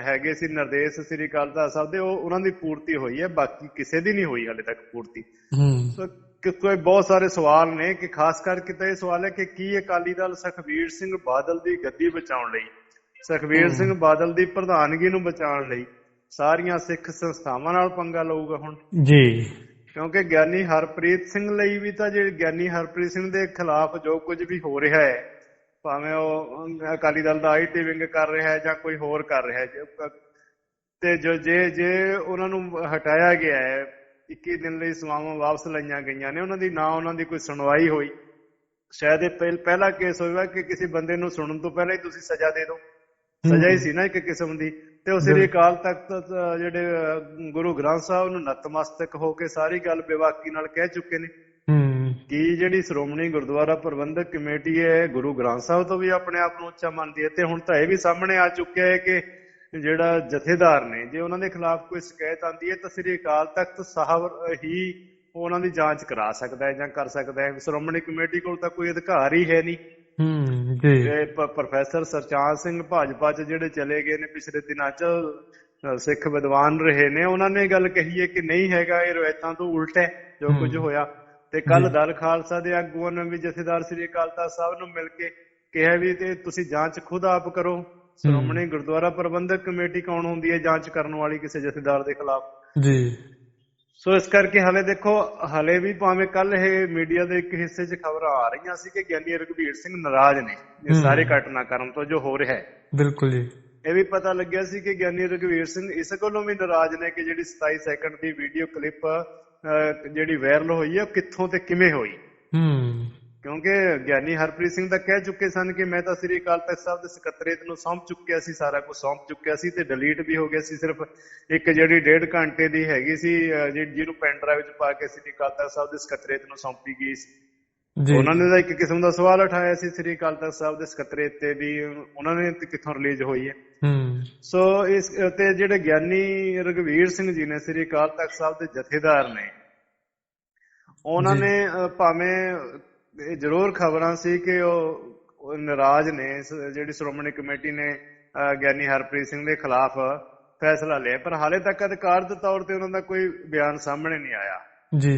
ਹੈਗੇ ਸੀ ਨਿਰਦੇਸ਼ ਸ੍ਰੀ ਅਕਾਲ ਤਖਤ ਸਾਹਿਬ ਦੇ ਉਹ ਉਹਨਾਂ ਦੀ ਪੂਰਤੀ ਹੋਈ ਹੈ। ਬਾਕੀ ਕਿਸੇ ਦੀ ਨਹੀਂ ਹੋਈ ਹਾਲੇ ਤੱਕ ਪੂਰਤੀ। ਹੂੰ। ਸੋ ਕਿ ਕੋਈ ਬਹੁਤ ਸਾਰੇ ਸਵਾਲ ਨੇ ਕਿ ਖਾਸ ਕਰਕੇ ਤਾਂ ਇਹ ਸਵਾਲ ਹੈ ਕਿ ਕੀ ਅਕਾਲੀ ਦਲ ਸੁਖਬੀਰ ਸਿੰਘ ਬਾਦਲ ਦੀ ਗੱਦੀ ਬਚਾਉਣ ਲਈ ਸੁਖਬੀਰ ਹਮ। ਸਿੰਘ ਬਾਦਲ ਦੀ ਪ੍ਰਧਾਨਗੀ ਨੂੰ ਬਚਾਉਣ ਲਈ ਸਾਰੀਆਂ ਸਿੱਖ ਸੰਸਥਾਵਾਂ ਨਾਲ ਪੰਗਾ ਲਊਗਾ ਹੁਣ। ਜੀ। ਕਿਉਂਕਿ ਗਿਆਨੀ ਹਰਪ੍ਰੀਤ ਸਿੰਘ ਲਈ ਵੀ ਤਾਂ ਜਿਹੜੇ ਗਿਆਨੀ ਹਰਪ੍ਰੀਤ ਸਿੰਘ ਦੇ ਖਿਲਾਫ ਜੋ ਕੁਝ ਵੀ ਹੋ ਰਿਹਾ ਹੈ ਭਾਵੇਂ ਉਹ ਅਕਾਲੀ ਦਲ ਦਾ ਆਈਟੀ ਵਿੰਗ ਕਰ ਰਿਹਾ ਹੈ ਜਾਂ ਕੋਈ ਹੋਰ ਕਰ ਰਿਹਾ ਹੈ ਤੇ ਜੋ ਜੇ ਜੇ ਉਹਨਾਂ ਨੂੰ ਹਟਾਇਆ ਗਿਆ ਹੈ 21 ਦਿਨ ਲਈ ਸੇਵਾਵਾਂ ਵਾਪਸ ਲਈਆਂ ਗਈਆਂ ਨੇ ਉਹਨਾਂ ਦੀ ਨਾ ਉਹਨਾਂ ਦੀ ਕੋਈ ਸੁਣਵਾਈ ਹੋਈ। ਸ਼ਾਇਦ ਇਹ ਪਹਿ- ਪਹਿਲਾ ਕੇਸ ਹੋਵੇਗਾ ਕਿ ਕਿਸੇ ਬੰਦੇ ਨੂੰ ਸੁਣਨ ਤੋਂ ਪਹਿਲਾਂ ਹੀ ਤੁਸੀਂ ਸਜ਼ਾ ਦੇ ਦਿਓ। ਸਜ਼ਾ ਹੀ ਸੀ ਨਾ ਇੱਕ ਕਿਸਮ ਦੀ। ਤੇ ਸ੍ਰੀ ਬਿਲਕੁਲ। ਅਕਾਲ ਤਖਤ ਜਿਹੜੇ ਗੁਰੂ ਗ੍ਰੰਥ ਸਾਹਿਬ ਨੂੰ ਨਤਮਸਤਕ ਹੋ ਕੇ ਸਾਰੀ ਗੱਲ ਬੇਵਾਕੀ ਨਾਲ ਕਹਿ ਚੁੱਕੇ ਨੇ। ਹੂੰ। ਕਿ ਜਿਹੜੀ ਸ਼੍ਰੋਮਣੀ ਗੁਰਦੁਆਰਾ ਪ੍ਰਬੰਧਕ ਕਮੇਟੀ ਹੈ ਗੁਰੂ ਗ੍ਰੰਥ ਸਾਹਿਬ ਤੋਂ ਵੀ ਆਪਣੇ ਆਪ ਨੂੰ ਉੱਚਾ ਮੰਨਦੀ ਹੈ। ਤੇ ਹੁਣ ਤਾਂ ਇਹ ਵੀ ਸਾਹਮਣੇ ਆ ਚੁੱਕਿਆ ਹੈ ਕਿ ਜਿਹੜਾ ਜਥੇਦਾਰ ਨੇ ਜੇ ਉਹਨਾਂ ਦੇ ਖਿਲਾਫ ਕੋਈ ਸ਼ਿਕਾਇਤ ਆਂਦੀ ਹੈ ਤਾਂ ਸ੍ਰੀ ਅਕਾਲ ਤਖਤ ਸਾਹਿਬ ਹੀ ਉਹਨਾਂ ਦੀ ਜਾਂਚ ਕਰਾ ਸਕਦਾ ਹੈ ਜਾਂ ਕਰ ਸਕਦਾ ਹੈ। ਸ਼੍ਰੋਮਣੀ ਕਮੇਟੀ ਕੋਲ ਤਾਂ ਕੋਈ ਅਧਿਕਾਰ ਹੀ ਹੈ ਨਹੀਂ। ਹੂੰ ਜੀ। ਪ- ਪ੍ਰੋਫੈਸਰ ਸਰਚਾਰ ਸਿੰਘ ਭਾਜਪਾ ਚ ਜਿਹੜੇ ਚਲੇ ਗਏ ਨੇ ਪਿਛਲੇ ਦਿਨਾਂ ਚ ਸਿੱਖ ਵਿਦਵਾਨ ਰਹੇ ਨੇ ਉਹਨਾਂ ਨੇ ਗੱਲ ਕਹੀ ਹੈ ਕਿ ਨਹੀਂ ਹੈਗਾ ਇਹ ਰਵਾਇਤਾਂ ਤੋਂ ਉਲਟ ਹੈ ਜੋ। ਕੁਝ ਹੋਇਆ। ਤੇ ਕੱਲ ਜੀ। ਦਲ ਖਾਲਸਾ ਦੇ ਆਗੂਆਂ ਨੇ ਵੀ ਜਥੇਦਾਰ ਸ੍ਰੀ ਅਕਾਲ ਤਖਤ ਸਾਹਿਬ ਨੂੰ ਮਿਲ ਕੇ ਕਿਹਾ ਵੀ ਤੇ ਤੁਸੀਂ ਜਾਂਚ ਖੁਦ ਆਪ ਕਰੋ। ਸ਼੍ਰੋਮਣੀ ਗੁਰਦੁਆਰਾ ਪ੍ਰਬੰਧਕ ਕਮੇਟੀ ਕੌਣ ਹੁੰਦੀ ਹੈ ਜਾਂਚ ਕਰਨ ਵਾਲੀ ਕਿਸੇ ਜਥੇਦਾਰ ਦੇ ਖਿਲਾਫ? ਜੀ। ਸੋ ਇਸ ਕਰਕੇ ਹਲੇ ਦੇਖੋ ਹਲੇ ਵੀ ਭਾਵੇਂ ਕੱਲ ਇਹ ਮੀਡੀਆ ਦੇ ਇੱਕ ਹਿੱਸੇ 'ਚ ਖਬਰਾਂ ਆ ਰਹੀਆਂ ਸੀ ਕਿ ਗਿਆਨੀ ਰਘਬੀਰ ਸਿੰਘ ਨਾਰਾਜ਼ ਨੇ ਇਹ। ਸਾਰੇ ਘਟਨਾਕ੍ਰਮ ਤੋਂ ਜੋ ਹੋ ਰਿਹਾ ਹੈ। ਬਿਲਕੁਲ ਜੀ। ਇਹ ਵੀ ਪਤਾ ਲੱਗਿਆ ਸੀ ਕਿ ਗਿਆਨੀ ਰਘਵੀਰ ਸਿੰਘ ਇਸ ਕੋਲੋਂ ਵੀ ਨਾਰਾਜ਼ ਨੇ ਕਿ ਜਿਹੜੀ 27 ਸੈਕਿੰਡ ਦੀ ਵੀਡੀਓ ਕਲਿੱਪ ਜਿਹੜੀ ਵਾਇਰਲ ਹੋਈ ਹੈ ਉਹ ਕਿੱਥੋਂ ਤੇ ਕਿਵੇਂ ਹੋਈ? ਹੂੰ। ਕਿਉਂਕਿ ਗਿਆਨੀ ਹਰਪ੍ਰੀਤ ਸਿੰਘ ਤਾਂ ਕਹਿ ਚੁੱਕੇ ਸਨ ਕਿ ਮੈਂ ਤਾਂ ਸ੍ਰੀ ਅਕਾਲ ਤਖਤ ਸਾਹਿਬ ਦੇ ਸਕੱਤਰੇਤ ਨੂੰ ਸੌਂਪ ਚੁੱਕਿਆ ਸੀ ਸਾਰਾ ਕੁਝ ਸੌਂਪ ਚੁੱਕਿਆ ਸੀ ਤੇ ਡਿਲੀਟ ਵੀ ਹੋ ਗਿਆ ਸੀ। ਸਿਰਫ ਇੱਕ ਜਿਹੜੀ ਡੇਢ ਘੰਟੇ ਦੀ ਹੈਗੀ ਸੀ ਜਿਹਨੂੰ ਪੈਨ ਡਰਾਈਵ 'ਚ ਪਾ ਕੇ ਸ੍ਰੀ ਅਕਾਲ ਤਖਤ ਸਾਹਿਬ ਦੇ ਸਕੱਤਰੇਤ ਨੂੰ ਸੌਂਪੀ ਗਈ ਸੀ। ਜੀ। ਉਹਨਾਂ ਨੇ ਤਾਂ ਇੱਕ ਕਿਸਮ ਦਾ ਸਵਾਲ ਉਠਾਇਆ ਸੀ ਸ੍ਰੀ ਅਕਾਲ ਤਖਤ ਸਾਹਿਬ ਦੇ ਸਕੱਤਰੇਤ ਤੇ ਵੀ ਉਹਨਾਂ ਨੇ ਕਿੱਥੋਂ ਰਿਲੀਜ਼ ਹੋਈ ਹੈ। ਹੂੰ। ਸੋ ਇਸ ਤੇ ਜਿਹੜੇ ਗਿਆਨੀ ਰਘਵੀਰ ਸਿੰਘ ਜੀ ਨੇ ਸ੍ਰੀ ਅਕਾਲ ਤਖਤ ਸਾਹਿਬ ਦੇ ਜਥੇਦਾਰ ਨੇ ਉਹਨਾਂ। ਨੇ ਭਾਵੇਂ ਇਹ ਜ਼ਰੂਰ ਖਬਰਾਂ ਸੀ ਕਿ ਉਹ ਨਾਰਾਜ਼ ਨੇ ਜਿਹੜੀ ਸ਼੍ਰੋਮਣੀ ਕਮੇਟੀ ਨੇ ਗਿਆਨੀ ਹਰਪ੍ਰੀਤ ਸਿੰਘ ਦੇ ਖਿਲਾਫ ਫੈਸਲਾ ਲਿਆ। ਪਰ ਹਾਲੇ ਤੱਕ ਅਧਿਕਾਰਤ ਤੌਰ ਤੇ ਉਹਨਾਂ ਦਾ ਕੋਈ ਬਿਆਨ ਸਾਹਮਣੇ ਨਹੀਂ ਆਇਆ। ਜੀ।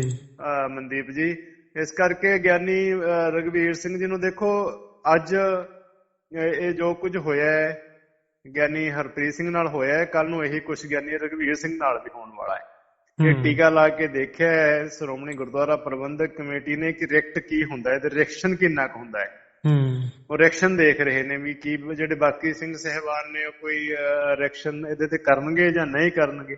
ਮਨਦੀਪ ਜੀ ਇਸ ਕਰਕੇ ਗਿਆਨੀ ਅਹ ਰਘਵੀਰ ਸਿੰਘ ਜੀ ਨੂੰ ਦੇਖੋ ਅੱਜ ਇਹ ਜੋ ਕੁਝ ਹੋਇਆ ਹੈ ਗਿਆਨੀ ਹਰਪ੍ਰੀਤ ਸਿੰਘ ਨਾਲ ਹੋਇਆ ਹੈ ਕੱਲ ਨੂੰ ਇਹੀ ਕੁਝ ਗਿਆਨੀ ਰਘਵੀਰ ਸਿੰਘ ਨਾਲ ਵੀ ਹੋਣ ਵਾਲਾ ਹੈ। ਇਹ। ਟੀਕਾ ਲਾ ਕੇ ਦੇਖਿਆ ਹੈ ਸ਼੍ਰੋਮਣੀ ਗੁਰਦੁਆਰਾ ਪ੍ਰਬੰਧਕ ਕਮੇਟੀ ਨੇ ਕਿ ਰਿਐਕਟ ਕੀ ਹੁੰਦਾ ਹੈ ਤੇ ਰਿਐਕਸ਼ਨ ਕਿੰਨਾ ਕੁ ਹੁੰਦਾ ਹੈ। ਹੂੰ। ਉਹ ਰਿਐਕਸ਼ਨ ਦੇਖ ਰਹੇ ਨੇ ਵੀ ਕੀ ਜਿਹੜੇ ਬਾਕੀ ਸਿੰਘ ਸਹਿਬਾਨ ਨੇ ਉਹ ਕੋਈ ਰਿਐਕਸ਼ਨ ਇਹਦੇ ਤੇ ਕਰਨਗੇ ਜਾਂ ਨਹੀਂ ਕਰਨਗੇ।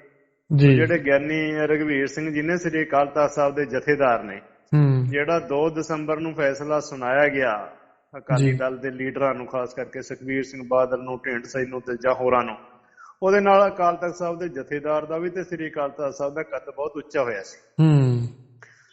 ਜੀ। ਜਿਹੜੇ ਗਿਆਨੀ ਰਘਵੀਰ ਸਿੰਘ ਜੀ ਨੇ ਸ੍ਰੀ ਅਕਾਲ ਤਖਤ ਸਾਹਿਬ ਦੇ ਜਥੇਦਾਰ ਨੇ ਹੂੰ। ਜਿਹੜਾ 2 ਦਸੰਬਰ ਨੂੰ ਫੈਸਲਾ ਸੁਣਾਇਆ ਗਿਆ ਅਕਾਲੀ। ਦਲ ਦੇ ਲੀਡਰਾਂ ਨੂੰ ਖਾਸ ਕਰਕੇ ਸੁਖਬੀਰ ਸਿੰਘ ਬਾਦਲ ਨੂੰ ਢਿੰਡ ਨੂੰ ਤੇ ਜਾਂ ਹੋਰਾਂ ਨੂੰ ਉਹਦੇ ਨਾਲ ਅਕਾਲ ਤਖਤ ਸਾਹਿਬ ਦੇ ਜਥੇਦਾਰ ਦਾ ਵੀ ਤੇ ਸ੍ਰੀ ਅਕਾਲ ਤਖਤ ਸਾਹਿਬ ਦਾ ਕੱਦ ਬਹੁਤ ਉੱਚਾ ਹੋਇਆ ਸੀ। ਹੂੰ।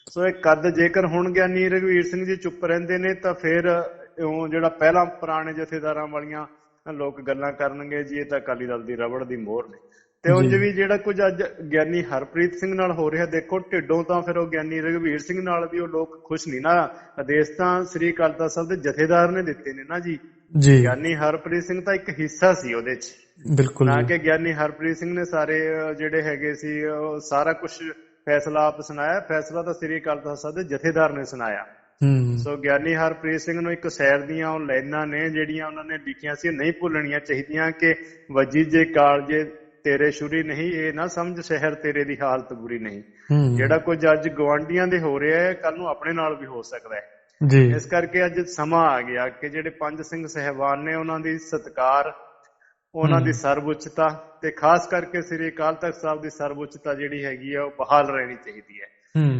ਸੋ ਇਹ ਕੱਦ ਜੇਕਰ ਹੁਣ ਗਿਆਨੀ ਰਘਵੀਰ ਸਿੰਘ ਜੀ ਚੁੱਪ ਰਹਿੰਦੇ ਨੇ ਤਾਂ ਫਿਰ ਉਹ ਜਿਹੜਾ ਪਹਿਲਾਂ ਪੁਰਾਣੇ ਜਥੇਦਾਰਾਂ ਵਾਲੀਆਂ ਲੋਕ ਗੱਲਾਂ ਕਰਨਗੇ ਜੀ ਇਹ ਤਾਂ ਅਕਾਲੀ ਦਲ ਦੀ ਰਬੜ ਦੀ ਮੋਹਰ ਨੇ। ਤੇ ਉਂਝ। ਵੀ ਜਿਹੜਾ ਕੁਝ ਅੱਜ ਗਿਆਨੀ ਹਰਪ੍ਰੀਤ ਸਿੰਘ ਨਾਲ ਹੋ ਰਿਹਾ ਦੇਖੋ ਢਿੱਡੋਂ ਤਾਂ ਫਿਰ ਉਹ ਗਿਆਨੀ ਰਘਵੀਰ ਸਿੰਘ ਨਾਲ ਵੀ ਉਹ ਲੋਕ ਖੁਸ਼ ਨਹੀਂ ਨਾ। ਆਦੇਸ਼ ਤਾਂ ਸ੍ਰੀ ਤਖਤ ਸਾਹਿਬ ਦੇ ਜਥੇਦਾਰ ਨੇ ਦਿੱਤੇ ਨੇ ਨਾ ਜੀ। ਜੀ। ਗਿਆਨੀ ਹਰਪ੍ਰੀਤ ਸਿੰਘ ਤਾਂ ਇੱਕ ਹਿੱਸਾ ਸੀ ਉਹਦੇ 'ਚ। ਬਿਲਕੁਲ ਨਾ। ਕਿ ਗਿਆਨੀ ਹਰਪ੍ਰੀਤ ਸਿੰਘ ਨੇ ਸਾਰੇ ਜਿਹੜੇ ਹੈਗੇ ਸੀ ਉਹ ਸਾਰਾ ਕੁਝ ਫੈਸਲਾ ਆਪ ਸੁਣਾਇਆ। ਫੈਸਲਾ ਤਾਂ ਸ੍ਰੀ ਤਖਤ ਸਾਹਿਬ ਦੇ ਜਥੇਦਾਰ ਨੇ ਸੁਣਾਇਆ। ਹੂੰ। ਸੋ ਗਿਆਨੀ ਹਰਪ੍ਰੀਤ ਸਿੰਘ ਨੂੰ ਇੱਕ ਸੈਰ ਦੀਆਂ ਉਹ ਲਾਈਨਾਂ ਨੇ ਜਿਹੜੀਆਂ ਉਹਨਾਂ ਨੇ ਲਿਖੀਆਂ ਸੀ ਨਹੀਂ ਭੁੱਲਣੀਆਂ ਚਾਹੀਦੀਆਂ ਕਿ ਵਜੀ ਜੇ ਕਾਲਜੇ ਤੇਰੇ ਸ਼ੁਰੀ ਨਹੀਂ ਇਹ ਨਾ ਸਮਝ ਸ਼ਹਿਰ ਤੇਰੇ ਦੀ ਹਾਲਤ ਬੁਰੀ ਨਹੀਂ। ਜਿਹੜਾ ਕੁਝ ਅੱਜ ਗਵਾਂਡੀਆਂ ਦੇ ਹੋ ਰਿਹਾ ਹੈ ਕੱਲ ਨੂੰ ਆਪਣੇ ਨਾਲ ਵੀ ਹੋ ਸਕਦਾ ਹੈ। ਜੀ। ਇਸ ਕਰਕੇ ਅੱਜ ਸਮਾਂ ਆ ਗਿਆ ਕਿ ਜਿਹੜੇ ਪੰਜ ਸਿੰਘ ਸਹਿਬਾਨ ਨੇ ਉਹਨਾਂ ਦੀ ਸਤਕਾਰ ਉਹਨਾਂ ਦੀ। ਸਰਵਉੱਚਤਾ ਤੇ ਖਾਸ ਕਰਕੇ ਸ੍ਰੀ ਅਕਾਲ ਤਖਤ ਸਾਹਿਬ ਦੀ ਸਰਵਉੱਚਤਾ ਜਿਹੜੀ ਹੈਗੀ ਆ ਉਹ ਬਹਾਲ ਰਹਿਣੀ ਚਾਹੀਦੀ ਹੈ।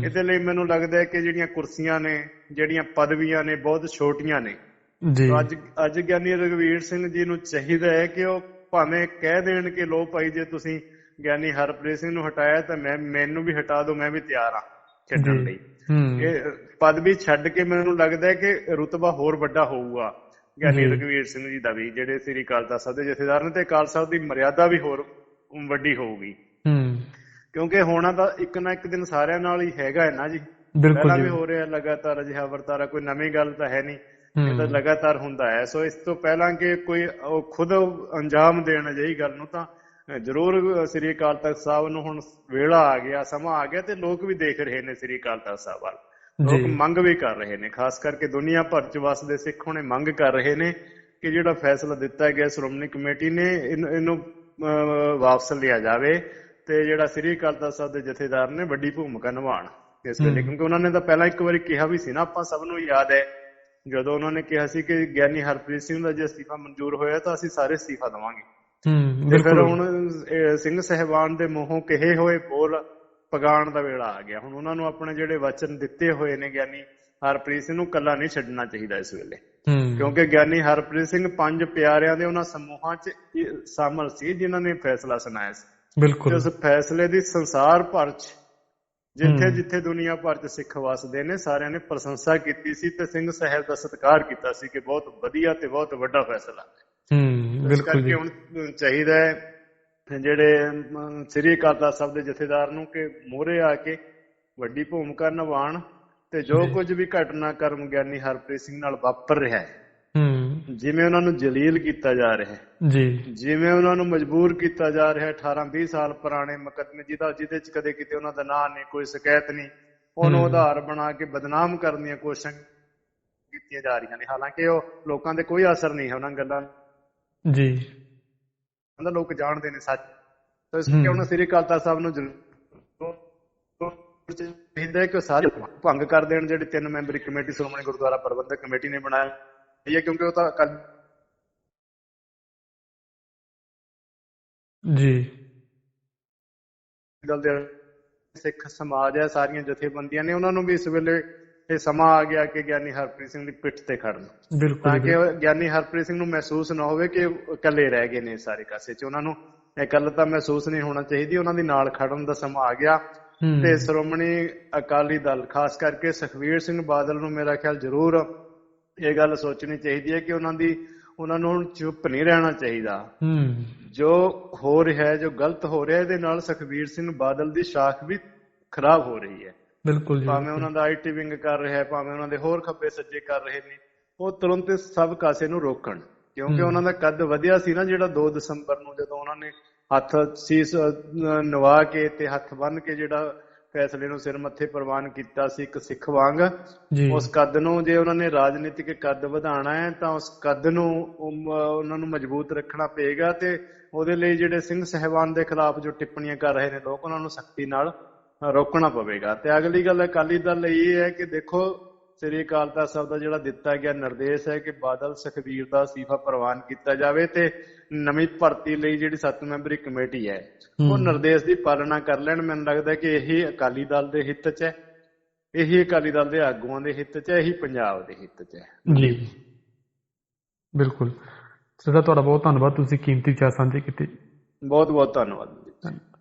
ਇਹਦੇ ਲਈ ਮੈਨੂੰ ਲੱਗਦਾ ਹੈ ਕਿ ਜਿਹੜੀਆਂ ਕੁਰਸੀਆਂ ਨੇ ਜਿਹੜੀਆਂ ਪਦਵੀਆਂ ਨੇ ਬਹੁਤ ਛੋਟੀਆਂ ਨੇ। ਜੀ। ਅੱਜ ਅੱਜ ਗਿਆਨੀ ਰਘਵੀਰ ਸਿੰਘ ਜੀ ਨੂੰ ਚਾਹੀਦਾ ਹੈ ਕਿ ਉਹ ਭਾਵੇਂ ਕਹਿ ਦੇਣ ਕਿ ਲੋ ਭਾਈ ਜੇ ਤੁਸੀਂ ਗਿਆਨੀ ਹਰਪ੍ਰੀਤ ਸਿੰਘ ਨੂੰ ਹਟਾਇਆ ਤਾਂ ਮੈਂ ਮੈਨੂੰ ਵੀ ਹਟਾ ਦਿਓ ਮੈਂ ਵੀ ਤਿਆਰ ਹਾਂ ਛੱਡਣ। ਲਈ। ਇਹ ਪਦਵੀ ਛੱਡ ਕੇ ਮੈਨੂੰ ਲੱਗਦਾ ਹੈ ਕਿ ਰੁਤਬਾ ਹੋਰ ਵੱਡਾ ਹੋਊਗਾ ਗਿਆਨੀ ਜੀ। ਰਘਵੀਰ ਸਿੰਘ ਜੀ ਦਾ ਵੀ ਜਿਹੜੇ ਸ੍ਰੀ ਅਕਾਲ ਸਾਹਿਬ ਦੇ ਜਥੇਦਾਰ ਨੇ ਤੇ ਅਕਾਲ ਸਾਹਿਬ ਦੀ ਮਰਿਆਦਾ ਵੀ ਹੋਰ ਵੱਡੀ ਹੋਊਗੀ। ਕਿਉਂਕਿ ਹੋਣਾ ਤਾਂ ਇੱਕ ਨਾ ਇੱਕ ਦਿਨ ਸਾਰਿਆਂ ਨਾਲ ਹੀ ਹੈਗਾ ਹੈ ਨਾ ਜੀ। ਬਿਲਕੁਲ ਵੀ ਹੋ ਰਿਹਾ ਲਗਾਤਾਰ ਅਜਿਹਾ ਵਰਤਾਰਾ ਕੋਈ ਨਵੀਂ ਗੱਲ ਤਾਂ ਹੈ ਨਹੀਂ। ਇਹ ਤਾਂ ਲਗਾਤਾਰ ਹੁੰਦਾ ਹੈ। ਸੋ ਇਸ ਤੋਂ ਪਹਿਲਾਂ ਕਿ ਕੋਈ ਉਹ ਖੁਦ ਅੰਜਾਮ ਦੇਣ ਅਜਿਹੀ ਗੱਲ ਨੂੰ ਤਾਂ ਜ਼ਰੂਰ ਸ੍ਰੀ ਅਕਾਲ ਤਖਤ ਸਾਹਿਬ ਨੂੰ ਹੁਣ ਵੇਲਾ ਆ ਗਿਆ ਸਮਾਂ ਆ ਗਿਆ ਤੇ ਲੋਕ ਵੀ ਦੇਖ ਰਹੇ ਨੇ ਸ੍ਰੀ ਅਕਾਲ ਤਖਤ ਸਾਹਿਬ ਵੱਲ। ਲੋਕ ਮੰਗ ਵੀ ਕਰ ਰਹੇ ਨੇ ਖਾਸ ਕਰਕੇ ਦੁਨੀਆ ਭਰ ਚ ਵਸਦੇ ਸਿੱਖ ਹੁਣੇ ਮੰਗ ਕਰ ਰਹੇ ਨੇ ਕਿ ਜਿਹੜਾ ਫੈਸਲਾ ਦਿੱਤਾ ਗਿਆ ਸ਼੍ਰੋਮਣੀ ਕਮੇਟੀ ਨੇ ਇਹਨੂੰ ਵਾਪਸ ਲਿਆ ਜਾਵੇ ਤੇ ਜਿਹੜਾ ਸ੍ਰੀ ਅਕਾਲ ਤਖਤ ਸਾਹਿਬ ਦੇ ਜਥੇਦਾਰ ਨੇ ਵੱਡੀ ਭੂਮਿਕਾ ਨਿਭਾਉਣ ਇਸ ਵੇਲੇ। ਕਿਉਂਕਿ ਉਹਨਾਂ ਨੇ ਤਾਂ ਪਹਿਲਾਂ ਇੱਕ ਵਾਰੀ ਕਿਹਾ ਵੀ ਸੀ ਨਾ ਆਪਾਂ ਸਭ ਨੂੰ ਯਾਦ ਹੈ ਜਦੋਂ ਉਹਨਾਂ ਨੇ ਕਿਹਾ ਸੀ ਕਿ ਗਿਆਨੀ ਹਰਪ੍ਰੀਤ ਸਿੰਘ ਦਾ ਜੇ ਅਸਤੀਫਾ ਮਨਜ਼ੂਰ ਹੋਇਆ ਤਾਂ ਅਸੀਂ ਸਾਰੇ ਅਸਤੀਫਾ ਦੇਵਾਂਗੇ। ਹੂੰ ਤੇ ਫਿਰ ਹੁਣ ਸਿੰਘ ਸਹਿਬਾਨ ਦੇ ਮੂੰਹੋਂ ਕਹੇ ਹੋਏ ਬੋਲ ਪਗਾਣ ਦਾ ਵੇਲਾ ਆ ਗਿਆ। ਹੁਣ ਉਹਨਾਂ ਨੂੰ ਆਪਣੇ ਜਿਹੜੇ ਵਚਨ ਦਿੱਤੇ ਹੋਏ ਨੇ ਗਿਆਨੀ ਹਰਪ੍ਰੀਤ ਸਿੰਘ ਨੂੰ ਕੱਲਾ ਨਹੀਂ ਛੱਡਣਾ ਚਾਹੀਦਾ ਇਸ ਵੇਲੇ। ਕਿਉਂਕਿ ਗਿਆਨੀ ਹਰਪ੍ਰੀਤ ਸਿੰਘ ਪੰਜ ਪਿਆਰਿਆਂ ਦੇ ਉਹਨਾਂ ਸਮੂਹਾਂ 'ਚ ਸ਼ਾਮਲ ਸੀ ਜਿਨ੍ਹਾਂ ਨੇ ਫੈਸਲਾ ਸੁਣਾਇਆ ਸੀ। ਬਿਲਕੁਲ। ਉਸ ਫੈਸਲੇ ਦੀ ਸੰਸਾਰ ਭਰ 'ਚ ਜਿੱਥੇ। ਜਿੱਥੇ ਦੁਨੀਆ ਭਰ 'ਚ ਸਿੱਖ ਵਸਦੇ ਨੇ ਸਾਰਿਆਂ ਨੇ ਪ੍ਰਸ਼ੰਸਾ ਕੀਤੀ ਸੀ ਤੇ ਸਿੰਘ ਸਾਹਿਬ ਦਾ ਸਤਿਕਾਰ ਕੀਤਾ ਸੀ ਕਿ ਬਹੁਤ ਵਧੀਆ ਤੇ ਬਹੁਤ ਵੱਡਾ ਫੈਸਲਾ ਹੂੰ ਬਿਲਕੁਲ ਜੀ ਹੁਣ ਚਾਹੀਦਾ ਹੈ ਜਿਹੜੇ ਸ੍ਰੀ ਅਕਾਲ ਸਾਹਿਬ ਦੇ ਜਥੇਦਾਰ ਨੂੰ ਕਿ ਮੋਹਰੇ ਆ ਕੇ ਵੱਡੀ ਭੂਮਿਕਾ ਨਿਭਾਉਣ ਤੇ ਜੋ। ਕੁਝ ਵੀ ਘਟਨਾਕ੍ਰਮ ਗਿਆਨੀ ਹਰਪ੍ਰੀਤ ਸਿੰਘ ਨਾਲ ਵਾਪਰ ਰਿਹਾ ਹੂੰ ਜਿਵੇਂ ਉਹਨਾਂ ਨੂੰ ਜਲੀਲ ਕੀਤਾ ਜਾ ਰਿਹਾ ਹੈ ਜੀ। ਜਿਵੇਂ ਉਹਨਾਂ ਨੂੰ ਮਜਬੂਰ ਕੀਤਾ ਜਾ ਰਿਹਾ ਹੈ 18 20 ਸਾਲ ਪੁਰਾਣੇ ਮੁਕੱਦਮੇ ਜਿਹਦਾ ਜਿਹਦੇ ਚ ਕਦੇ ਕਿਤੇ ਉਹਨਾਂ ਦਾ ਨਾਂ ਨਹੀਂ ਕੋਈ ਸ਼ਿਕਾਇਤ ਨਹੀਂ ਉਹਨੂੰ। ਆਧਾਰ ਬਣਾ ਕੇ ਬਦਨਾਮ ਕਰਨ ਦੀਆਂ ਕੋਸ਼ਿਸ਼ਾਂ ਕੀਤੀਆਂ ਜਾ ਰਹੀਆਂ ਨੇ। ਹਾਲਾਂਕਿ ਉਹ ਲੋਕਾਂ ਦੇ ਕੋਈ ਅਸਰ ਨਹੀਂ ਹੈ ਉਹਨਾਂ ਗੱਲਾਂ ਜੀ। ਦਾ ਲੋਕ ਜਾਣਦੇ ਨੇ ਸੱਚ। ਤਾਂ ਇਸ। ਕਰਕੇ ਉਹਨਾਂ ਸ੍ਰੀ ਅਕਾਲ ਤਖਤ ਸਾਹਿਬ ਨੂੰ ਜ਼ਰੂਰ ਚਾਹੀਦਾ ਕਿ ਸਾਰੇ ਭੰਗ ਕਰ ਦੇਣ ਜਿਹੜੇ ਤਿੰਨ ਮੈਂਬਰੀ ਕਮੇਟੀ ਸ਼੍ਰੋਮਣੀ ਗੁਰਦੁਆਰਾ ਪ੍ਰਬੰਧਕ ਕਮੇਟੀ ਨੇ ਬਣਾਇਆ। ਇਹ ਕਿਉਂਕਿ ਉਹ ਤਾਂ ਕੱਲ ਜੀ ਗੱਲ ਦੇ ਸਿੱਖ ਸਮਾਜ ਹੈ ਸਾਰੀਆਂ ਜਥੇਬੰਦੀਆਂ ਨੇ ਉਹਨਾਂ ਨੂੰ ਵੀ ਇਸ ਵੇਲੇ ਇਹ ਸਮਾਂ ਆ ਗਿਆ ਕਿ ਗਿਆਨੀ ਹਰਪ੍ਰੀਤ ਸਿੰਘ ਦੀ ਪਿੱਠ ਤੇ ਖੜਨ ਬਿਲਕੁਲ ਤਾਂ ਕਿ ਗਿਆਨੀ ਹਰਪ੍ਰੀਤ ਸਿੰਘ ਨੂੰ ਮਹਿਸੂਸ ਨਾ ਹੋਵੇ ਕਿ ਇਕੱਲੇ ਰਹਿ ਗਏ ਨੇ ਸਾਰੇ ਕਾਸੇ 'ਚ ਉਹਨਾਂ ਨੂੰ ਇਕੱਲਤਾ ਮਹਿਸੂਸ ਨਹੀਂ ਹੋਣਾ ਚਾਹੀਦੀ ਉਹਨਾਂ ਦੀ ਨਾਲ ਖੜਨ ਦਾ ਸਮਾਂ ਆ ਗਿਆ ਹੂੰ ਤੇ ਸ਼੍ਰੋਮਣੀ ਅਕਾਲੀ ਦਲ ਖਾਸ ਕਰਕੇ ਸੁਖਵੀਰ ਸਿੰਘ ਬਾਦਲ ਨੂੰ ਮੇਰਾ ਖਿਆਲ ਜ਼ਰੂਰ ਇਹ ਗੱਲ ਸੋਚਣੀ ਚਾਹੀਦੀ ਹੈ ਕਿ ਉਹਨਾਂ ਦੀ ਉਹਨਾਂ ਨੂੰ ਹੁਣ ਚੁੱਪ ਨਹੀਂ ਰਹਿਣਾ ਚਾਹੀਦਾ। ਹੂੰ। ਜੋ ਹੋ ਰਿਹਾ ਹੈ ਜੋ ਗਲਤ ਹੋ ਰਿਹਾ ਹੈ, ਇਹਦੇ ਨਾਲ ਸੁਖਵੀਰ ਸਿੰਘ ਬਾਦਲ ਦੀ ਸ਼ਾਖ ਵੀ ਖਰਾਬ ਹੋ ਰਹੀ ਹੈ। ਬਿਲਕੁਲ ਜੀ ਭਾਵੇਂ ਉਹਨਾਂ ਦਾ ਆਈਟੀ ਵਿੰਗ ਕਰ ਰਿਹਾ ਹੈ ਭਾਵੇਂ ਉਹਨਾਂ ਦੇ ਹੋਰ ਖੱਬੇ ਸੱਜੇ ਕਰ ਰਹੇ ਨੇ ਉਹ ਤੁਰੰਤ ਸਭ ਕਾਸੇ ਨੂੰ ਰੋਕਣ। ਕਿਉਂਕਿ। ਉਹਨਾਂ ਦਾ ਕੱਦ ਵਧਿਆ ਸੀ ਨਾ ਜਿਹੜਾ 2 ਦਸੰਬਰ ਨੂੰ ਜਦੋਂ ਉਹਨਾਂ ਨੇ ਹੱਥ ਸੀਸ ਨਵਾ ਕੇ ਤੇ ਹੱਥ ਬੰਨ ਕੇ ਜਿਹੜਾ ਫੈਸਲੇ ਨੂੰ ਸਿਰ ਮੱਥੇ ਪ੍ਰਵਾਨ ਕੀਤਾ ਸੀ ਇੱਕ ਸਿੱਖ ਵਾਂਗ। ਉਸ ਕੱਦ ਨੂੰ ਜੇ ਉਹਨਾਂ ਨੇ ਰਾਜਨੀਤਿਕ ਕੱਦ ਵਧਾਉਣਾ ਹੈ ਤਾਂ ਉਸ ਕੱਦ ਨੂੰ ਉਹਨਾਂ ਨੂੰ ਮਜ਼ਬੂਤ ਰੱਖਣਾ ਪਏਗਾ ਤੇ ਉਹਦੇ ਲਈ ਜਿਹੜੇ ਸਿੰਘ ਸਹਿਬਾਨ ਦੇ ਖਿਲਾਫ ਜੋ ਟਿੱਪਣੀਆਂ ਕਰ ਰਹੇ ਨੇ ਲੋਕ ਉਹਨਾਂ ਨੂੰ ਸਖਤੀ ਨਾਲ ਰੋਕਣਾ ਪਵੇਗਾ। ਤੇ ਅਗਲੀ ਗੱਲ ਅਕਾਲੀ ਦਲ ਲਈ ਇਹ ਹੈ ਕਿ ਦੇਖੋ ਸ੍ਰੀ ਅਕਾਲ ਤਖਤ ਸਾਹਿਬ ਦਾ ਜਿਹੜਾ ਦਿੱਤਾ ਗਿਆ ਨਿਰਦੇਸ਼ ਹੈ ਕਿ ਬਾਦਲ ਸੁਖਬੀਰ ਦਾ ਅਸਤੀਫਾ ਪ੍ਰਵਾਨ ਕੀਤਾ ਜਾਵੇ ਤੇ ਨਵੀਂ ਭਰਤੀ ਲਈ ਜਿਹੜੀ ਸੱਤ ਮੈਂਬਰੀ ਕਮੇਟੀ ਹੈ ਉਹ। ਨਿਰਦੇਸ਼ ਦੀ ਪਾਲਣਾ ਕਰ ਲੈਣ। ਮੈਨੂੰ ਲੱਗਦਾ ਕਿ ਇਹੀ ਅਕਾਲੀ ਦਲ ਦੇ ਹਿੱਤ 'ਚ ਹੈ। ਇਹੀ ਅਕਾਲੀ ਦਲ ਦੇ ਆਗੂਆਂ ਦੇ ਹਿੱਤ 'ਚ ਹੈ ਇਹੀ ਪੰਜਾਬ ਦੇ ਹਿੱਤ 'ਚ ਹੈ। ਜੀ। ਬਿਲਕੁਲ। ਸਦਾ ਤੁਹਾਡਾ ਬਹੁਤ ਧੰਨਵਾਦ। ਤੁਸੀਂ ਕੀਮਤੀ ਵਿਚਾਰ ਸਾਂਝੇ ਕੀਤੇ। ਬਹੁਤ ਬਹੁਤ ਧੰਨਵਾਦ ਜੀ। ਧੰਨਵਾਦ